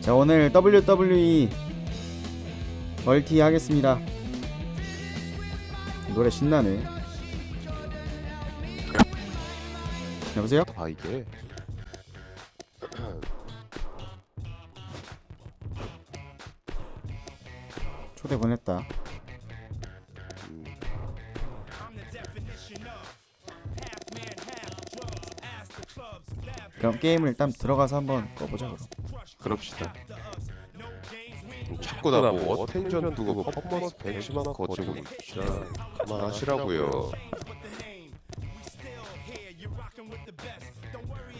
자 오늘 WWE 멀티 하겠습니다. 노래 신나네. 여보세요? 아 이게. 초대 보냈다. 그럼 게임을 일단 들어가서 한번 꺼보자 그럼 그럽시다. 자꾸 나뭐 어텐션 두고 퍼포먼스 벤치만 거치고 진짜 그만하시라고요.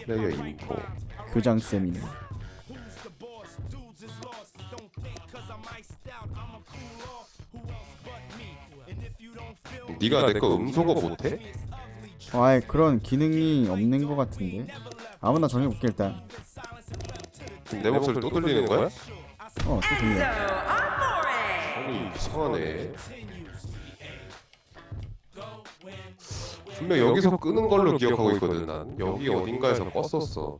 플레이어 인포 교장 쌤이네. 네가 내 거 음소거 못해? 아이 그런 기능이 없는 것 같은데. 아무나 정해볼게 일단 내 목소리 또 들리는 거야? 어 또 들려 아니 이상하네. 분명 여기서 끄는 걸로 기억하고 있거든 난 여기 어딘가에서 껐었어.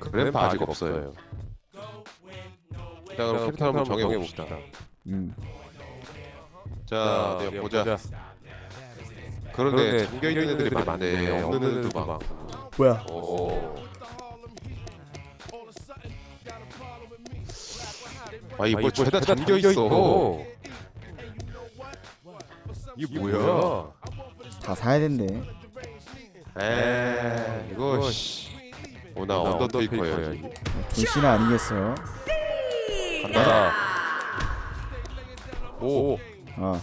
그래프 아직 없어요. 자 그럼 캐릭터 한번 정해봅시다. 음 자, 네, 보자. 그런데 잠겨 있는 애들이 많네. 없는 애들도 많고. 뭐야 오. 아 이거 죄다 잠겨 있어. 이게 뭐야? 다 사야 된대 에 이거 씨. 오나 언더테이커 해야지. 존씨나 아니겠어 간다. 오. 어.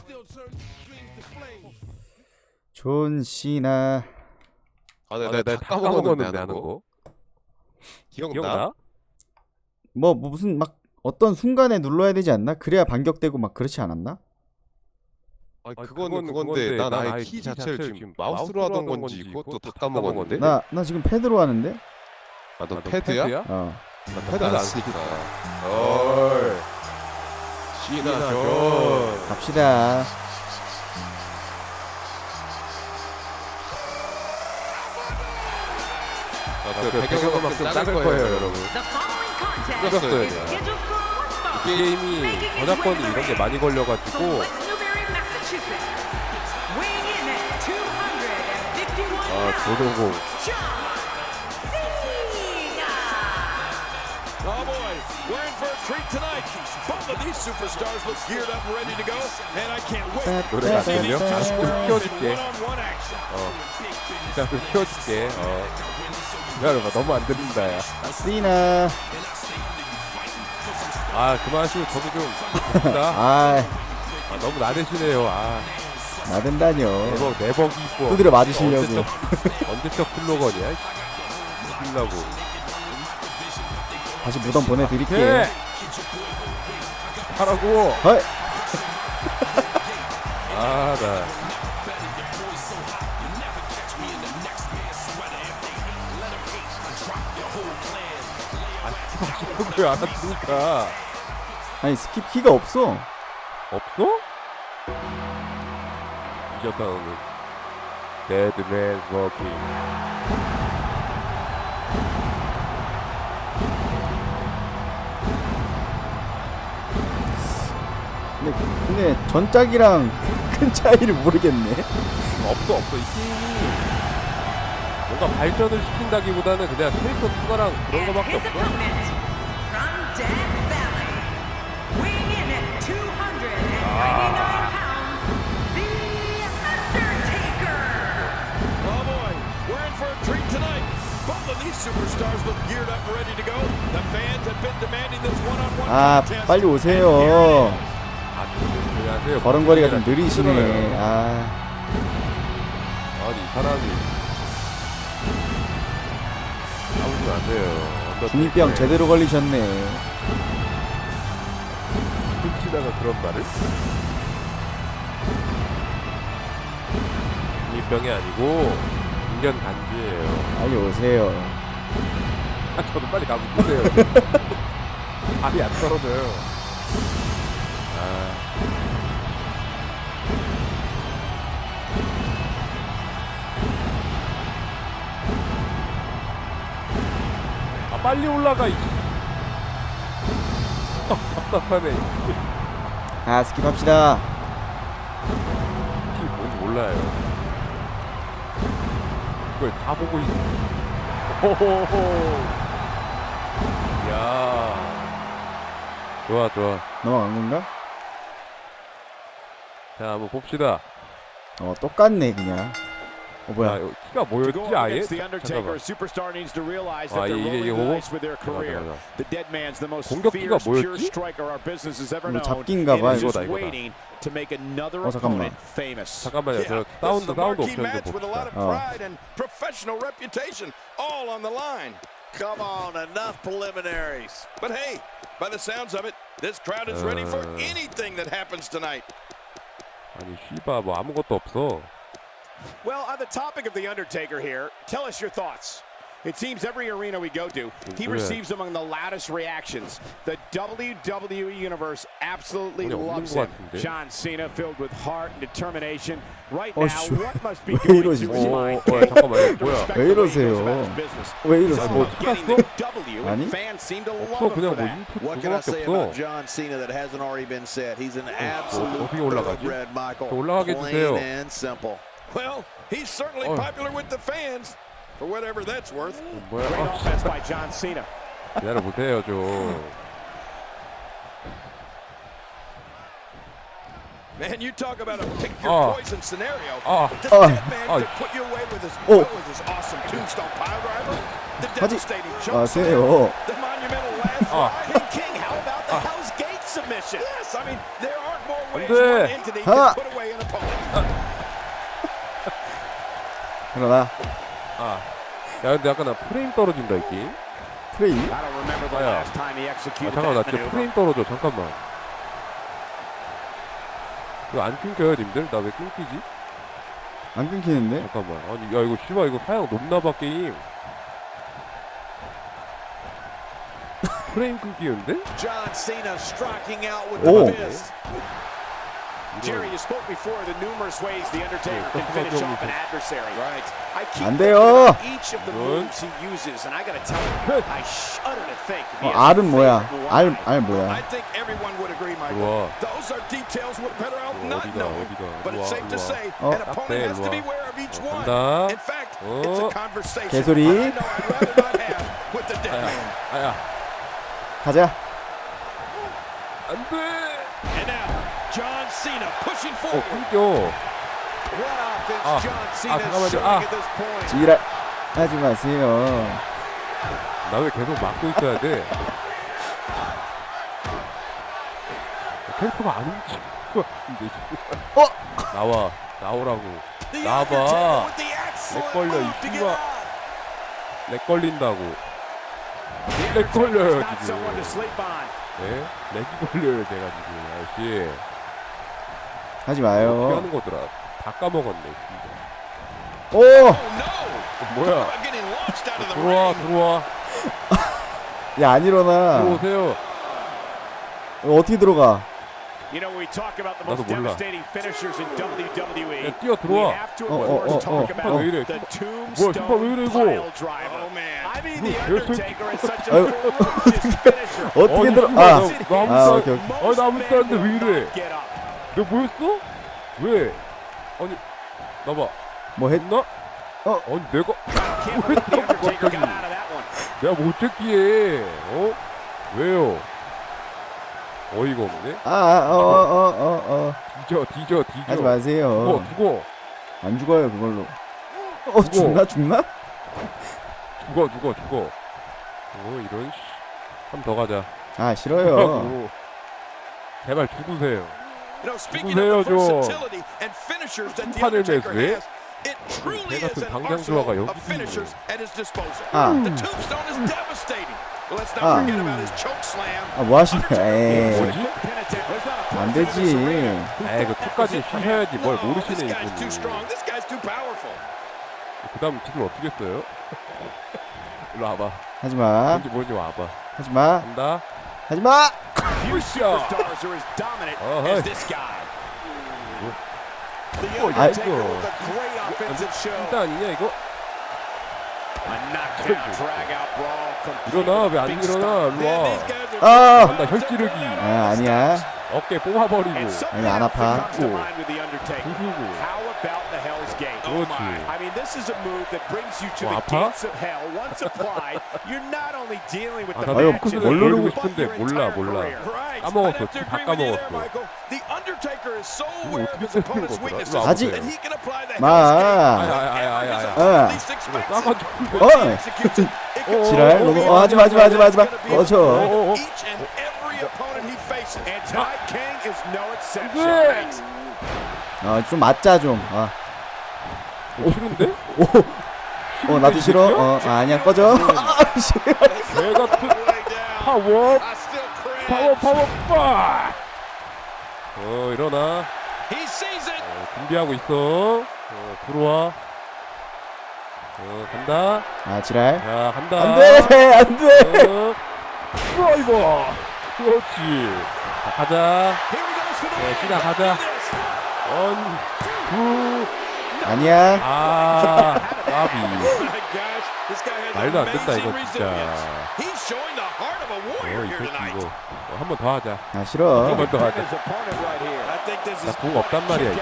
존 씨나 아, 내가 나 까먹었는데 하는 거. 기억나? 뭐, 뭐 무슨 막 어떤 순간에 눌러야 되지 않나? 그래야 반격되고 막 그렇지 않았나? 아, 그건 그건데 난 아예 키 자체를 지금 마우스로 하던 건지 그것도 다 까먹었는데. 나 나 지금 패드로 하는데. 아, 너 패드야? 어. 나 패드 안 쓰니까. 얼. 시나 전. 갑시다. 그 배경음악 좀 작을 거예요, 여러분. 끊었어요. one fall. 게임이 저작권이 이런 게 많이 걸려가지고 West Newbury, Massachusetts. Weighing in at 251아 pounds, 조동공 John Cena. Oh boy, we're in for a treat tonight. Both of these superstars look geared up and ready to go, and I can't wait 노래가 안 들려? 아, 좀 키워줄게 action. 일단 좀 키워줄게 어. 기다려봐 너무 안 들린다 야. 씨나. 아 그만하시고 저도 좀 봅시다 아, 아, 너무 나대시네요 아 나댄다뇨. 내복 내복이 있고 두드려 맞으시려고. 언제적 플로건이야 이기려고 다시 무덤 보내드릴게. 해 하라고 헐. 아나 아, 왜안 하니까 아니 스킵 키가 없어. 없어? 이겼다 오늘 데드맨 워킹 근데, 근데 전작이랑 큰 차이를 모르겠네. 없어 없어 이 뭔가 발전을 시킨다기보다는 그냥 캐릭터 추가랑 그런 거밖에 없어 opponent from Death Valley, weighing in at 299 pounds, The Undertaker. Oh boy, we're in for a treat tonight. Both of these superstars look geared up and ready to go. The fans have been demanding this one-on-one 아. 빨리 오세요. 아 걸음걸이가 좀 느리시네. 아, 아니 이 사람이 아무도 안 돼요 중이병 제대로 걸리셨네. 훔치다가 그런 말을 중이병이 아니고 인견 간지예요 빨리 오세요. 아, 저도 빨리 가고 싶으세요. 발이 안 떨어져요. 빨리 올라가. 이. 답답하네 아 스킵합시다. 이게 뭔지 몰라요. 그걸 다 보고 있어 호호호. 야. 좋아 좋아. 넘어간 건가? 자 한번 봅시다. 어 똑같네 그냥 어 야, 뭐야 이거 키가 To 뭐였지 go 아예? against the Undertaker, a 잠깐만 superstar needs to realize 아, that they're 이게- 이게 rolling the 뭐고? dice with their career. 잠깐, 잠깐. The dead man's the most 공격기가 fierce, pure 뭐였지? striker our business has ever 이거 known. 잡기인가 and 봐, is just 이거다, 이거다. waiting to make another 어, 잠깐만. opponent famous. 잠깐만요 저 Yeah, this is 사운드 a 사운드 marquee 옵션 좀 match with a lot 봅시다 of Oh. pride and professional reputation all on the line. Come on, enough preliminaries. But hey, by the sounds of it, this crowd is ready for Uh. anything that happens tonight. 아니 씨바 뭐 아무것도 없어 Well, on the topic of The Undertaker here, tell us your thoughts. It seems every arena we go to, he Yeah. receives among the loudest reactions. The WWE Universe absolutely 그냥 없는 loves 것 him. 같은데? John Cena filled with heart and determination. Right 어, now, 씨. what must be 왜 going 이러지? through his 어, mind? 어, 잠깐만요. To 뭐야? respect 왜 the way he 이러세요? goes about his business. 왜 It's 이러세요? all about getting the W, and 아니? fans seem to 없어 love him 그냥 for 뭐 that. 인풋 What can I 그거밖에 say 없어 about John Cena that hasn't already been said? He's an absolute 어떻게 올라가지? thoroughbred, Michael. 저 올라가게 해주세요. Plain and simple. Well, he's certainly 어. popular with the fans, for whatever that's worth. 뭐야 Great 아, offense by John Cena. 기다려 보세요 좀 Man, you talk about a pick your Oh. poison scenario. 아 The Oh. dead man Oh. could put you away with his, Oh. what was his awesome tombstone pile driver, the 하지 devastating 아, choke slam, 마세요 the monumental last Oh. ride. King King, how about the Hell's Gate submission? Yes, I mean there aren't more ways 돼. one entity 하. can put away an opponent. 그러나 아. 야 근데 약간 나 프레임 떨어진다 이 게임 the 아야. 아 잠깐만 나 진짜. 프레임 떨어져 잠깐만 이거 안 끊겨요 님들? 나 왜 끊기지? 안 끊기는데? 잠깐만 아니 야 이거 씨발 이거 사양 높나봐 게임 프레임 끊기는데? John Jerry, you spoke before the numerous ways the Undertaker Yeah, can that's finish what off an I'm adversary. Right. I keep 안 thinking 돼요. about each of the Good. moves he uses, and I gotta tell you, Good. I shudder to think. of 어, his R은 뭐야? favorite 알, why. 알 I 뭐야? think everyone would agree, Michael. 들어와 Those are details we're better off 들어와 not 어디가 knowing. 어디가 But it's 들어와 safe to 들어와 say Oh. an opponent has to 들어와. beware of each 어, one. 간다 In fact, 어. it's a conversation 개소리. I know I'd rather not have with the dead 아야 man. 아야 가자 안돼 And now, John Cena pushing 어 forward. 끊겨 What offense 아, John 아, Cena 잠깐만요. showing 아. at this point. 지랄 하지 마세요 나 왜 계속 막고 있어야 돼? 캐릭터가 안 움직여. 어? 나와, 나오라고. 나와봐. 렉 걸려, 이 씨발. 렉 걸린다고. 렉 걸려요 지금. 네? 렉이 걸려요 제가 지금. 아저씨. 하지 어떻게 마요 하는 거더라. 다 까먹었네. 진짜. 오! Oh! 어, 뭐야? 들어와. 들어와. 야 안 일어나 들어오세요. 이거 어떻게 들어가 나도 몰라. 야, 뛰어 들어와. 어, 어, 어, 어, 어. 왜 이래? 뭐야, 신발 왜 이래, 이거? Oh 아유. 어떻게 들어 아 나- 나 아무 아, 말- 오케이, 오케이. 아, 나 아무 Most 말인데 men 왜 will 이래? 내가 뭐였어? 왜? 아니, 나봐. 뭐 했? 했나? 어. 아니 내가 out of that one. 내가 못했기에 어? 왜요? 어이가 없네. 아어어 어 어 뒤져 뒤져 뒤져. 하지 마세요 죽어 죽어 안 죽어요 그걸로 어 죽나 죽나? 죽어 죽어 죽어. 어 이런 씨. 한 번 더 가자. 아 싫어요. 제발 죽으세요. You know, speaking 누구세요, of the 좀? versatility and finishers that the 판을 is 같은 an 방장조화가 arsenal of 여기지. finishers at his disposal. 아. The tombstone is devastating. But let's not 아. forget about his choke slam. 아뭐 하시냐 에이 안 되지 에이 그 툭까지 쉬셔야지 뭘 모르시네 powerful. 그다음 지금 어떻게 써요? 일로 와봐. 하지마 뭔지 뭔지 와봐. 하지마 간다. 하지마 Few superstars are as dominant Oh, as this guy. The Oh, Undertaker 아이고. with a great offensive show. 아니냐 이거? A knockdown, drag out brawl. 일어나 왜 안 일어나 stop. 일로 Man, 와 these guys are 아, 간다 혈찌르기 아 아니야. 어깨 뽑아버리고 아니, 안 아파. Hell's Gate? 그렇지 this is a move that brings you to 어, the 아파? gates of hell. Once applied, you're not only dealing with 아, the match but your 몰라, entire 몰라. career. Right. 까먹었어. I'd have to 다 agree with you there. Michael. The Undertaker is so aware of his opponent's weaknesses that he can apply the 마. Hell's his 어. 어. 어, 지랄. 어, 너무 어, 어 하지 마 하지 마 하지 마 하지 마. 어저. 어, 어. Each and every opponent he faces. And tonight, King is no exception. 네. 어좀 맞자 좀. 어. 어, 싫은데? 오. 어 나도 싫어. 어 아, 아니야 꺼져. 아, 씨. 개 같은 Way down. 파워. 파워 파워 빠! 어 일어나. 어, 준비하고 있어 어 들어와 어 간다 아 지랄. 자 간다 안돼 안돼. 어, 드라이버 그렇지 자 가자 네. 시작하자 아니야. 원투아 까비 말도 안 된다 amazing 이거 진짜 어이 here 새끼. 이거 어, 한번 더 하자 아 싫어. 한번 더 하자 is 나공 없단 말이야 이제.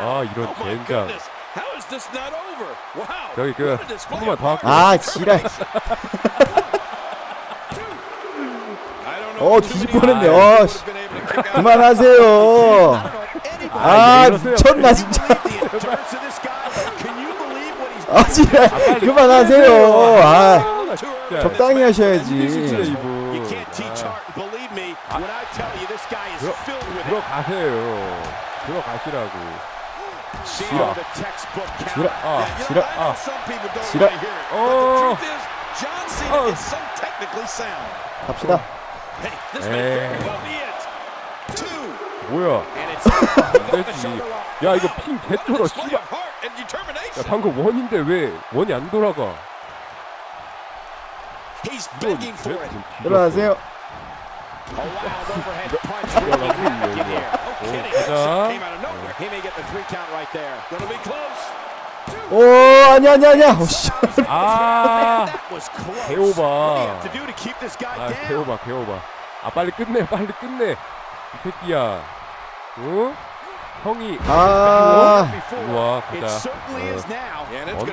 아 이런 Oh 젠장. 저기 그 what a display 한 번만 더 할게 아 지랄. 어 if too 뒤집 many 뻔했네. others 어 씨. 그만하세요. 아. 미쳤나 진짜. 아 지랄. 그만하세요. 아 진짜 적당히 하셔야지. 진짜 아, 들어-. 들어가세요 들어가시라고 지랄. counter. 아 Oh. Oh. is so technically sound. 갑시다. Two. 뭐야 안 되지 야 이거 핑 개쩔어 씨발 야. 방금 원인데 왜 원이 안 돌아가 이건 close. 오 아니야 아니야 아니야. 오씨. 아. 개오바. 아? 개오바 개오바 아 빨리 끝내 빨리 끝내 이 새끼야 응? 형이 아 certainly is 어,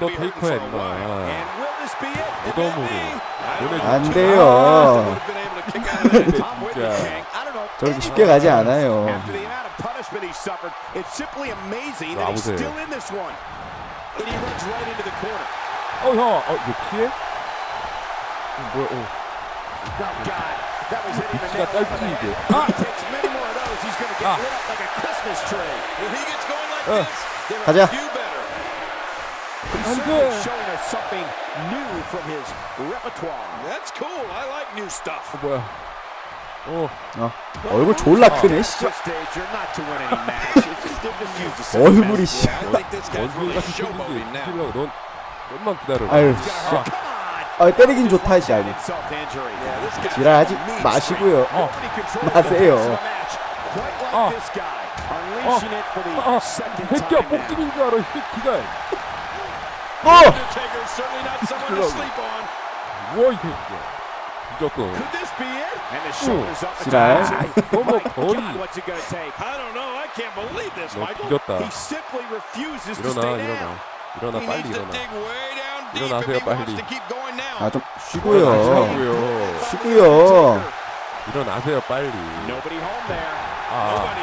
this be it? 무덤으로 안 돼요. 저렇게 쉽게 가지 않아요. The corner. 어형 어 이거 피해? 어, 뭐야 어 Oh, 위치가 짧지 이게 head. 아. 어. 가자. 안 돼. 뭐야 어 어 얼굴 졸라 크네. 씨. 얼굴이 씨. Really 같은 showboating 새끼지 now. 넌 좀만 기다려 아유 씨. 아 때리긴 좋다 씨 아니. 지랄하지 마시고요. 어 마세요. 어. the 아, second 새끼야. 뽑기인 줄 알아 이 새끼가 어 on. 뭐이 새끼야 무조건. 지랄. 너무 거의 너. 뒤졌다 일어나 일어나. 일어나 빨리 일어나 일어나세요, 빨리. 아 좀 쉬고요. 쉬고요 쉬고요. 일어나세요 빨리 아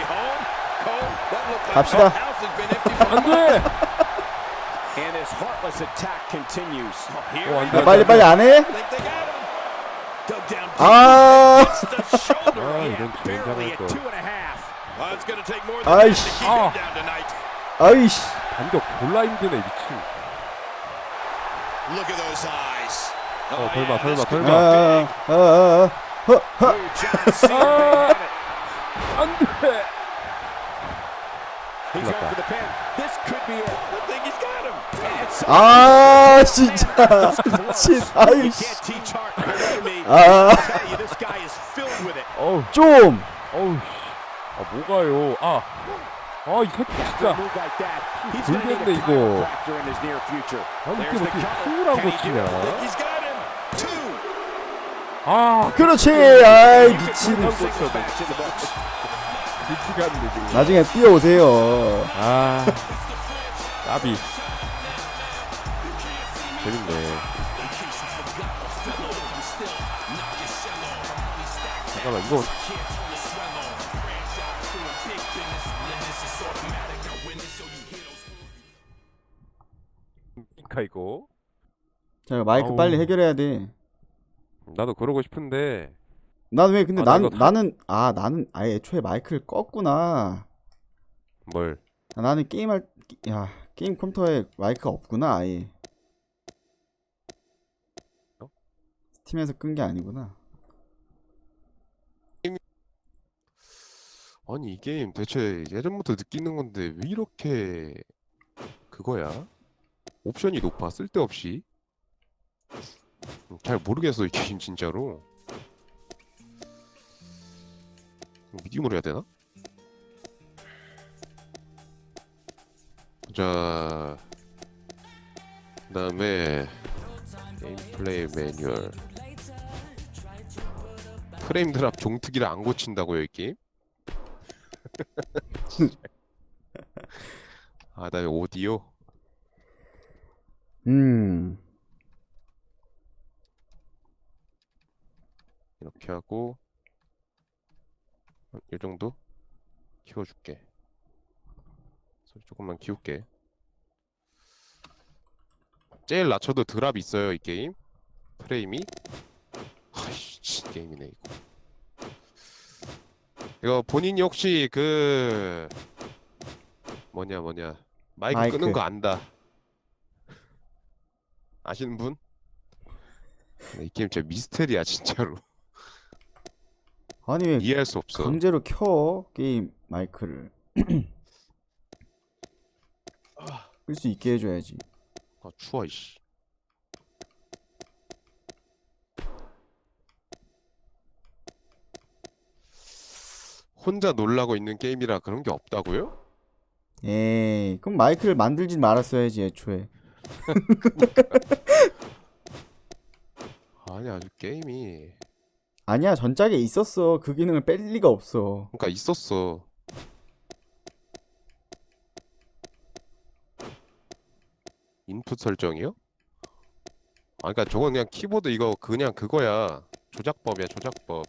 갑시다. 안돼 어. 야, 빨리 빨리 안 해? 아. 아 젠장할 at 거 아이씨. 아. 아이씨. 반격 졸라 힘드네 미친. 어 설마 설마 설마 아, 아, 아, 허, 허. 안돼 He's going for the pin. This could be it. I think he's got him. And it's 아 진짜 미친. 아. With it. 어우 좀 어우 씨. 아 뭐가요 아 아, 이 새끼 진짜. 불겠네, 이거. time factor in his near future. 아, 이게 There's the 어떻게 안 do 고치냐. 아, 그렇지 아이 You can 미친. 나중에 뛰어오세요 아, 까비. 재밌네. 잠깐만, 이거. 그러니까 이거. 자 마이크 아우. 빨리 해결해야 돼 나도 그러고 싶은데. 난왜 근데 아, 나난 이거 다- 나는 아 나는 아예 애초에 마이크를 껐구나 뭘. 아, 나는 게임할 야 게임 컴퓨터에 마이크가 없구나 아예 어? 스팀에서 끈 게 아니구나 아니 이 게임 대체 예전부터 느끼는 건데 왜 이렇게 그거야? 옵션이 높아 쓸데없이 음, 잘 모르겠어 이 게임 진짜로 미디움으로 해야 되나? 자 그다음에 게임 플레이 매뉴얼 프레임 드랍 종특이를 안 고친다고요 이 게임? 아, 그다음에 오디오. 음 이렇게 하고 어, 이 정도 키워줄게. 소리 조금만 키울게. 제일 낮춰도 드랍 있어요 이 게임. 프레임이. 아이씨 진 게임이네 이거. 이거 본인이 혹시 그 뭐냐 뭐냐 마이크, 마이크. 끄는 거 안다. 아시는 분? 이 게임 진짜 미스테리야 진짜로. 아니 왜 이해할 수 없어. 강제로 켜 게임 마이크를 끌 수 있게 해줘야지 아 추워 이씨. 혼자 놀라고 있는 게임이라 그런 게 없다고요? 에이 그럼 마이크를 만들지 말았어야지 애초에 아니 아주 게임이 아니야 전작에 있었어 그 기능을 뺄 리가 없어 그러니까 있었어. 인풋 설정이요? 아 그러니까 저건 그냥 키보드 이거 그냥 그거야. 조작법이야 조작법.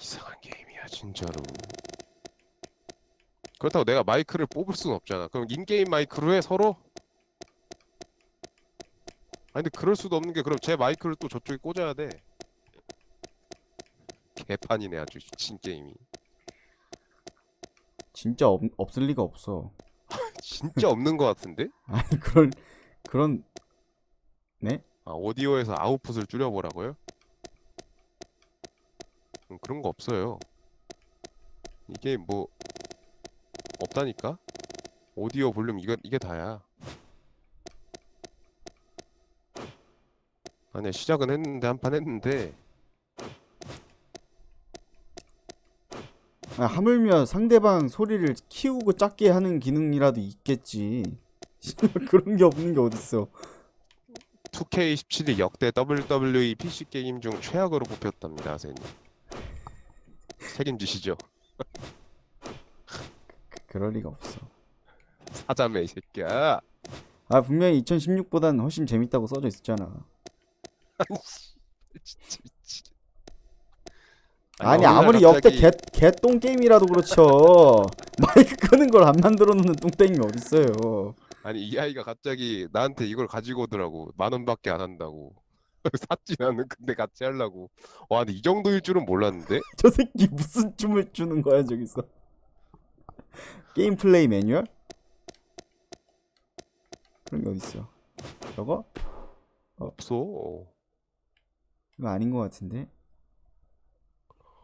이상한 게임이야 진짜로. 그렇다고 내가 마이크를 뽑을 순 없잖아. 그럼 인게임 마이크로 해 서로? 아니 근데 그럴 수도 없는 게 그럼 제 마이크를 또 저쪽에 꽂아야 돼. 개판이네 아주 미친 게임이. 진짜 없, 없을 리가 없어 진짜 없는 것 같은데? 아니 그런 그런 네? 아 오디오에서 아웃풋을 줄여보라고요? 음, 그런 거 없어요. 이게 뭐 없다니까? 오디오 볼륨 이거 이게 다야. 아니야 시작은 했는데 한 판 했는데 아, 하물며 상대방 소리를 키우고 작게 하는 기능이라도 있겠지 그런 게 없는 게 어딨어 2K17이 역대 WWE PC 게임 중 최악으로 뽑혔답니다, 선생님. 책임지시죠? 그럴 리가 없어 사자매 이 새끼야. 아 분명히 2016보단 훨씬 재밌다고 써져 있었잖아 진짜 미치겠. 아니 날 아무리 역대 갑자기- 개, 개똥 게임이라도 그렇죠. 마이크 끄는 걸 안 만들어 놓는 똥땡이 어딨어요. 아니 이 아이가 갑자기 나한테 이걸 가지고 오더라고. 만 원밖에 안 한다고. 샀지 나는. 근데 같이 하려고. 와 근데 이 정도일 줄은 몰랐는데? 저 새끼 무슨 춤을 추는 거야 저기서. 게임 플레이 매뉴얼? 그런 게 어딨어? 저거? 없어 이거 아닌 것 같은데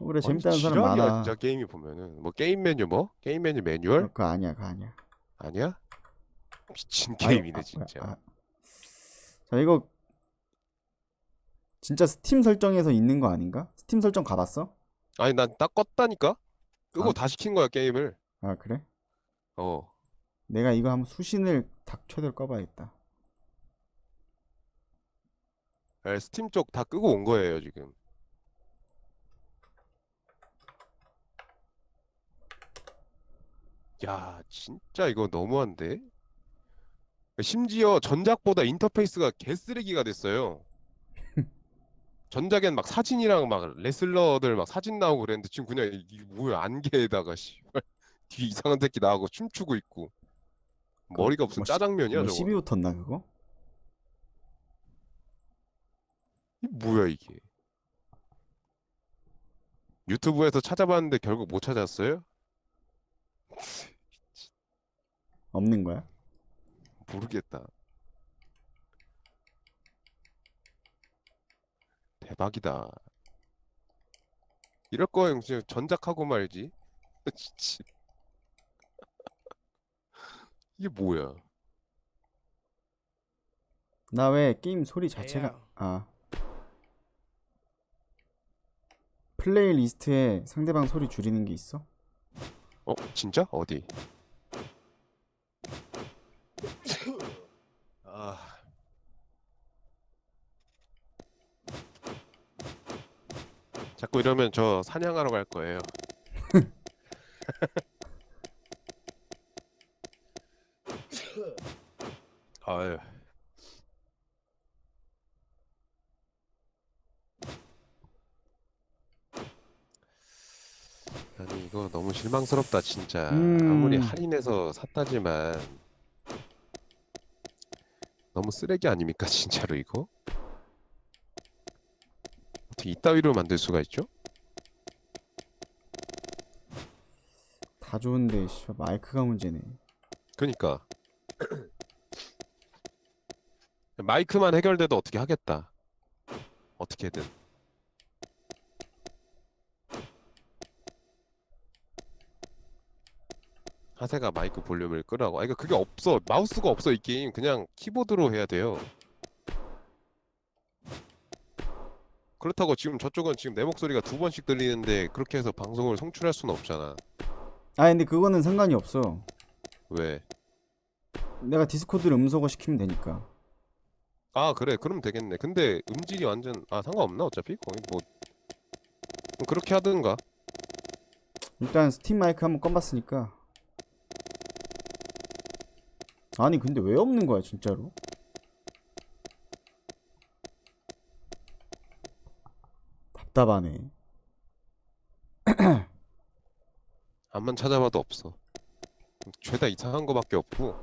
아니, 재밌다는 사람 지랄이야, 많아 진짜 게임이 보면은 뭐 게임 메뉴 뭐 게임 메뉴 매뉴얼 어, 그거 아니야 그거 아니야 아니야 미친 게임이네 아, 진짜 아, 아. 자 이거 진짜 스팀 설정에서 있는 거 아닌가? 스팀 설정 가봤어? 아니 난 딱 껐다니까? 끄고 아. 다 시 킨 거야 게임을 아 그래? 어 내가 이거 한번 수신을 닭 최대로 꺼봐야겠다. 네, 스팀 쪽 다 끄고 온 거예요 지금 야 진짜 이거 너무한데? 심지어 전작보다 인터페이스가 개쓰레기가 됐어요 전작엔 막 사진이랑 막 레슬러들 막 사진 나오고 그랬는데 지금 그냥 이- 이게 뭐야 안개에다가 씨발 뒤 이상한 새끼 나오고 춤추고 있고 머리가 무슨 뭐 시- 짜장면이야 뭐 저거 12 붙었나 그거? 이 뭐야 이게? 유튜브에서 찾아봤는데 결국 못 찾았어요? 없는 거야? 모르겠다. 대박이다. 이럴 거면 그냥 전작하고 말지. 진짜. 이게 뭐야? 나 왜 게임 소리 자체가 아 플레이리스트에 상대방 소리 줄이는 게 있어? 어, 진짜? 어디? 아. 자꾸 이러면 저 사냥하러 갈 거예요. 아유. 너무 실망스럽다 진짜 아무리 음. 할인해서 샀다지만 너무 쓰레기 아닙니까 진짜로 이거? 어떻게 이따위로 만들 수가 있죠? 다 좋은데 씨발 마이크가 문제네. 그니까 마이크만 해결돼도 어떻게 하겠다 어떻게든 하세가 마이크 볼륨을 끄라고. 아 이거 그게 없어. 마우스가 없어 이 게임. 그냥 키보드로 해야 돼요. 그렇다고 지금 저쪽은 지금 내 목소리가 두 번씩 들리는데 그렇게 해서 방송을 송출할 수는 없잖아. 아 근데 그거는 상관이 없어. 왜? 내가 디스코드를 음소거 시키면 되니까. 아 그래. 그럼 되겠네. 근데 음질이 완전 아 상관없나? 어차피? 거기 뭐. 그렇게 하든가. 일단 스팀 마이크 한번 꺼봤으니까. 아니 근데 왜 없는 거야 진짜로? 답답하네. 안만 찾아봐도 없어 죄다 이상한 거밖에 없고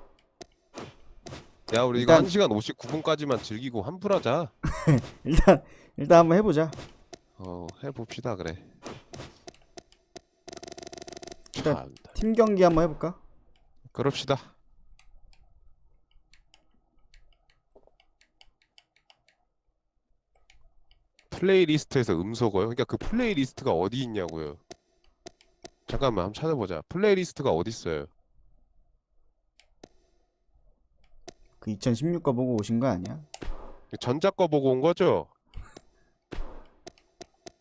야 우리 이거 일단- 1시간 59분까지만 즐기고 환불하자 일단 일단 한번 해보자. 어 해봅시다 그래 일단- 참팀 경기 한번 해볼까? 그럽시다 플레이리스트에서 음소거요? 그러니까 그 플레이리스트가 어디 있냐고요 잠깐만 한번 찾아보자 플레이리스트가 어디 있어요 그 2016거 보고 오신 거 아니야? 전작 거 보고 온 거죠?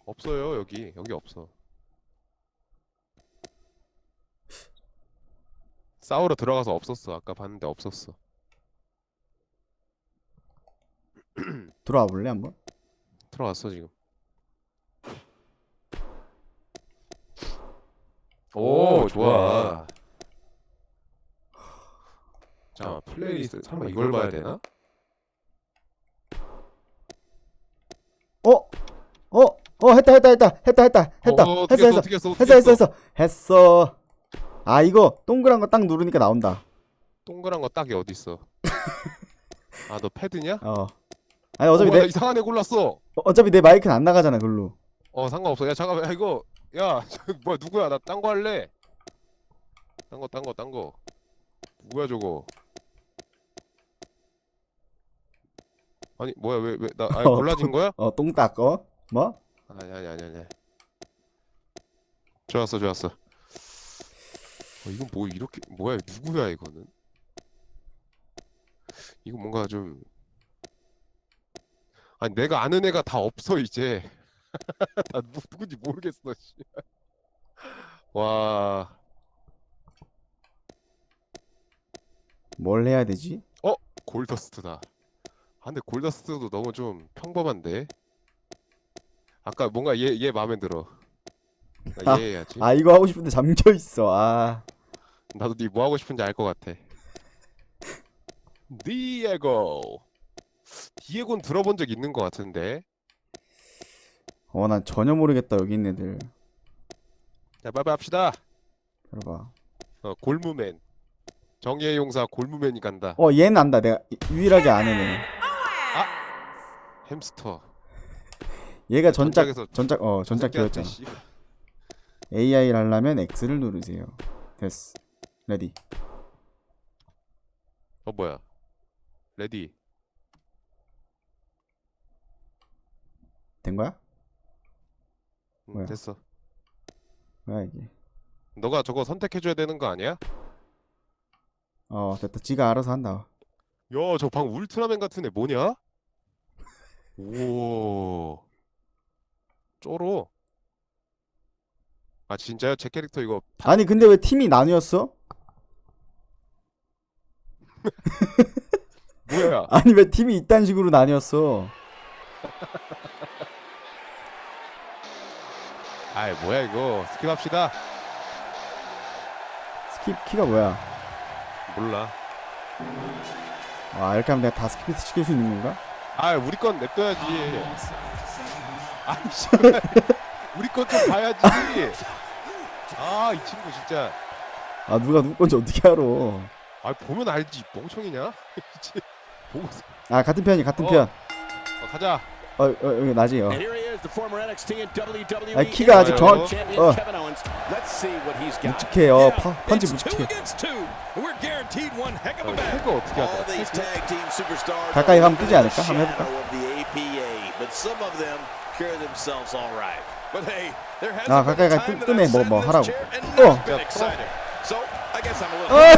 없어요 여기 여기 없어 싸우러 들어가서 없었어 아까 봤는데 없었어 들어와 볼래 한번? 들어왔어 지금. 오 좋아. 자 플레이리스트 설마 이걸 봐야 되나? 어? 어? 어 했다 했다 했다 했다 했다 했다. 어, 어떻게 했어 했어, 했어 어떻게 했어, 했어 어떻게 했어. 했어 했어. 아 이거 동그란 거 딱 누르니까 나온다. 동그란 거 딱이 어디 있어? 아 너 패드냐? 어. 아니 어차피 어, 내나 이상한 애 골랐어 어, 어차피 내 마이크는 안 나가잖아 글로. 어 상관없어. 야 잠깐만. 야 이거 야 저, 뭐야 누구야? 나 딴 거 할래? 딴 거 딴 거 딴 거. 누구야 저거? 아니 뭐야 왜 왜나 아니 어, 골라진 거야? 어 똥딱 어? 뭐? 아니 아니 아니 아니. 좋았어 좋았어. 어, 이건 뭐 이렇게 뭐야 누구야 이거는? 이거 뭔가 좀 아니 내가 아는 애가 다 없어 이제. 다 누, 누군지 모르겠어. 씨. 와. 뭘 해야 되지? 골더스트다. 아 근데 골더스트도 너무 좀 평범한데. 아까 뭔가 얘 얘 마음에 들어. 나 얘 해야지. 아 이거 하고 싶은데 잠겨 있어. 아 나도 네 뭐 하고 싶은지 알 것 같아. 디에고. 디에고는 들어본 적 있는 것 같은데. 어, 난 전혀 모르겠다 여기 있는 애들. 자, 빨리 합시다. 들어봐. 어, 골무맨. 정의의 용사 골무맨이 간다. 어, 얘는 안다. 내가 유일하게 아는 애. 햄스터. 얘가 전작 전작에서 전작 어 전작 새끼한테 기였잖아. 씨. AI를 하려면 X를 누르세요. 됐어. 레디. 어 뭐야? 레디. 된 거야? 응, 뭐야? 됐어. 뭐야 이게? 너가 저거 선택해줘야 되는 거 아니야? 어 됐다. 지가 알아서 한다. 야, 저 방 울트라맨 같은 애 뭐냐? 오. 쩔어. 아 진짜요? 제 캐릭터 이거 아니 근데 왜 팀이 나뉘었어? 뭐야? 아니 왜 팀이 이딴 식으로 나뉘었어? 아이 뭐야 이거 스킵합시다. 스킵 키가 뭐야? 몰라. 아 이렇게 하면 내가 다 스킵 시킬 수 있는 건가? 아 우리 건 냅둬야지. 아이 씨. 우리 건 좀 봐야지. 아 이 친구 진짜. 아 누가 누구 건지 어떻게 알아? 아 보면 알지 멍청이냐? 보고 아 같은 편이 같은 어. 편. 어, 가자. 어, 어 여기 나지. 어. 아 키가 아직 정확. 어 Kevin Owens. Let's see what he's got. 묵직해요. 파, 펀치 묵직해. against two. and We're guaranteed one heck of 어, a match. 태그 어떻게 All 하더라? these tag team superstars 가까이 are 가면 뜨지 않을까? 한번 해볼까? shadow of the APA, but some of them carry themselves all right. But hey, there has 아, been 가까이 a 가, 뜨- 뜨네, 뭐, 뭐 this 하라고. 어. 아,